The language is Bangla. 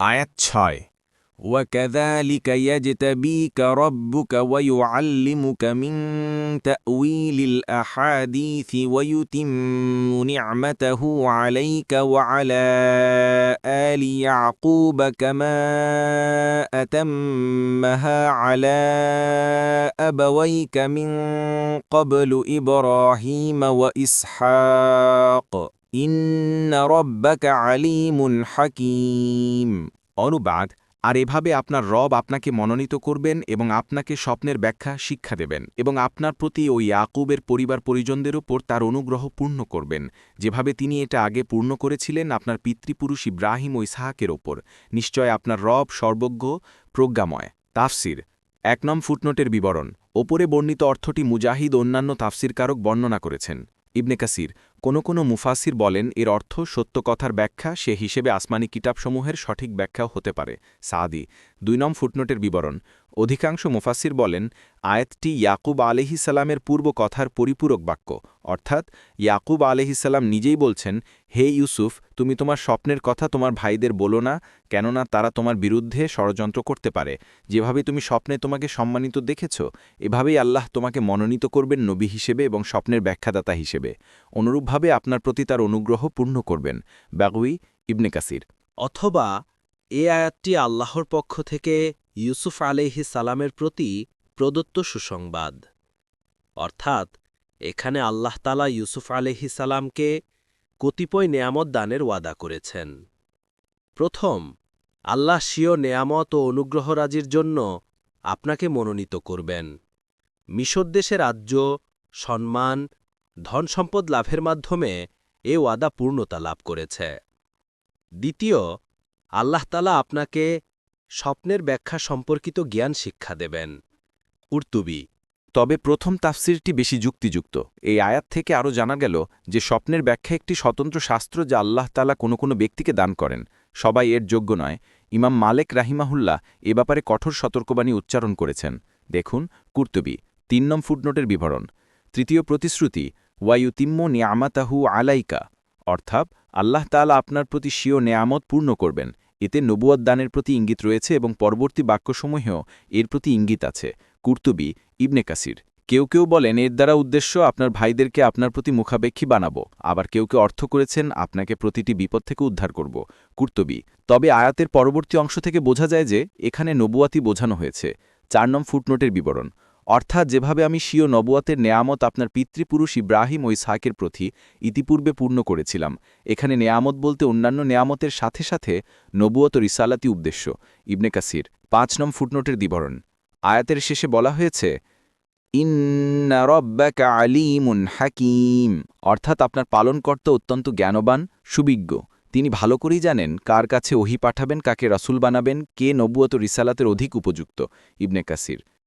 আয়াত ছয় وكذلك يجتبيك ربك ويعلمك من تأويل الأحاديث ويتم نعمته عليك وعلى آل يعقوب كما أتمها على أبويك من قبل إبراهيم وإسحاق إن হাকিম। অনুবাদ, আর এভাবে আপনার রব আপনাকে মনোনীত করবেন এবং আপনাকে স্বপ্নের ব্যাখ্যা শিক্ষা দেবেন এবং আপনার প্রতি ওই আকুবের পরিবার পরিজনদের ওপর তার অনুগ্রহ পূর্ণ করবেন। যেভাবে তিনি এটা আগে পূর্ণ করেছিলেন আপনার পিতৃপুরুষ ইব্রাহিম ও ইসাহাকের ওপর নিশ্চয় আপনার রব সর্বজ্ঞ, প্রজ্ঞাময়। তাফসির, এক নম ফুটনোটের বিবরণ। ওপরে বর্ণিত অর্থটি মুজাহিদ অন্যান্য তাফসিরকারক বর্ণনা করেছেন। ইবনে কাসির কোনো কোনো মুফাসির বলেন, এর অর্থ সত্য কথার ব্যাখ্যা, সে হিসেবে আসমানি কিতাবসমূহের সঠিক ব্যাখ্যাও হতে পারে। সাদি, দুই নম ফুটনোটের বিবরণ। অধিকাংশ মুফাসির বলেন, আয়াতটি ইয়াকুব আলহিসাল্লামের পূর্ব কথার পরিপূরক বাক্য। অর্থাৎ, ইয়াকুব আলহিসাল্লাম নিজেই বলছেন, হে ইউসুফ, তুমি তোমার স্বপ্নের কথা তোমার ভাইদের বলো না, কেননা তারা তোমার বিরুদ্ধে ষড়যন্ত্র করতে পারে। যেভাবে তুমি স্বপ্নে তোমাকে সম্মানিত দেখেছ, এভাবেই আল্লাহ তোমাকে মনোনীত করবেন নবী হিসেবে এবং স্বপ্নের ব্যাখ্যাদাতা হিসেবে। অনুরূপভাবে আপনার প্রতি তার অনুগ্রহ পূর্ণ করবেন ব্যাগুই ইবনে কাসির। অথবা এ আয়াতটি আল্লাহর পক্ষ থেকে ইউসুফ আলাইহি সালামের প্রতি প্রদত্ত সুসংবাদ। অর্থাৎ, এখানে আল্লাহ তালা ইউসুফ আলাইহি সালামকে কতিপয় নেয়ামত দানের ওয়াদা করেছেন। প্রথম, আল্লাহ স্বীয় নেয়ামত ও অনুগ্রহরাজির জন্য আপনাকে মনোনীত করবেন। মিশর দেশে রাজ্য সম্মান ধন সম্পদ লাভের মাধ্যমে এ ওয়াদা পূর্ণতা লাভ করেছে। দ্বিতীয় আল্লাহতালা আপনাকে স্বপ্নের ব্যাখ্যা সম্পর্কিত জ্ঞান শিক্ষা দেবেন। উর্তুবি তবে প্রথম তাফসিরটি বেশি যুক্তিযুক্ত। এই আয়াত থেকে আরও জানা গেল যে স্বপ্নের ব্যাখ্যা একটি স্বতন্ত্র শাস্ত্র যা আল্লাহ তালা কোনো কোনো ব্যক্তিকে দান করেন। সবাই এর যোগ্য নয়। ইমাম মালেক রাহিমাহুল্লাহ এ ব্যাপারে কঠোর সতর্কবাণী উচ্চারণ করেছেন। দেখুন, কুর্তুবি, তিন নম ফুটনোটের বিবরণ। তৃতীয় প্রতিশ্রুতি ওয়ায়ুতিম্ম নিয়ামাতাহু আলাইকা, অর্থাৎ আল্লাহ তালা আপনার প্রতি স্বীয় নেয়ামত পূর্ণ করবেন। এতে নবুয়াদ দানের প্রতি ইঙ্গিত রয়েছে এবং পরবর্তী বাক্যসমূহেও এর প্রতি ইঙ্গিত আছে। কুর্তুবি, ইবনে কাসির, কেউ কেউ বলেন, এর দ্বারা উদ্দেশ্য আপনার ভাইদেরকে আপনার প্রতি মুখাপেক্ষী বানাবো। আবার কেউ কেউ অর্থ করেছেন, আপনাকে প্রতিটি বিপদ থেকে উদ্ধার করব। কুর্তুবি, তবে আয়াতের পরবর্তী অংশ থেকে বোঝা যায় যে, এখানে নবুয়াতি বোঝানো হয়েছে। চার নম ফুটনোটের বিবরণ অর্থাৎ যেভাবে আমি স্বীয় নবুয়াতের নেয়ামত আপনার পিতৃপুরুষ ইব্রাহিম ও ইসহাকের প্রতি ইতিপূর্বে পূর্ণ করেছিলাম। এখানে নেয়ামত বলতে অন্যান্য নেয়ামতের সাথে সাথে নবুয়ত রিসালাতি উদ্দেশ্য। ইবনে কাসির, পাঁচ নম ফুটনোটের বিবরণ। আয়াতের শেষে বলা হয়েছে, ইন্না রব্বাকা আলিমুন হাকিম। অর্থাৎ আপনার পালনকর্তা অত্যন্ত জ্ঞানবান, সুবিজ্ঞ। তিনি ভালো করেই জানেন কার কাছে ওহি পাঠাবেন, কাকে রাসুল বানাবেন, কে নবুয়ত রিসালাতের অধিক উপযুক্ত। ইবনে কাসির